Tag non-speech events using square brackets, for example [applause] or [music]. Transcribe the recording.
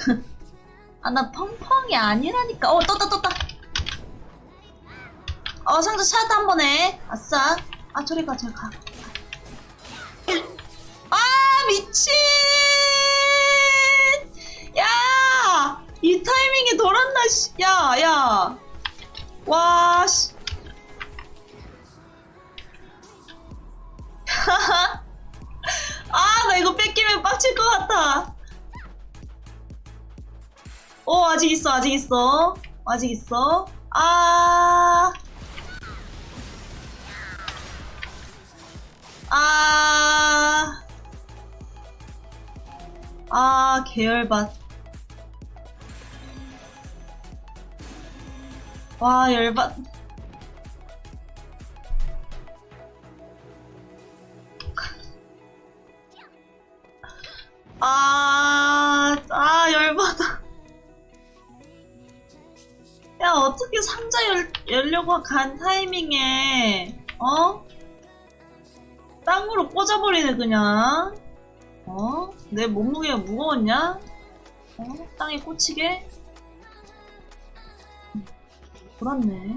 [laughs] 아, 나 펑펑이 아니라니까. 어, 떴다, 떴다. 어, 상자 샷 한 번에. 아싸. 아, 저리 가, 저리 가. 아, 미친! 야! 이 타이밍에 돌았나, 씨. 야, 야. 와, 씨. 어, 아직 있어, 아직 있어. 아직 있어. 아. 아. 아, 계열받. 와, 열받. 아, 야, 어떻게 상자 열, 열려고 간 타이밍에, 어? 땅으로 꽂아버리네, 그냥. 어? 내 몸무게가 무거웠냐? 어? 땅에 꽂히게? 돌았네.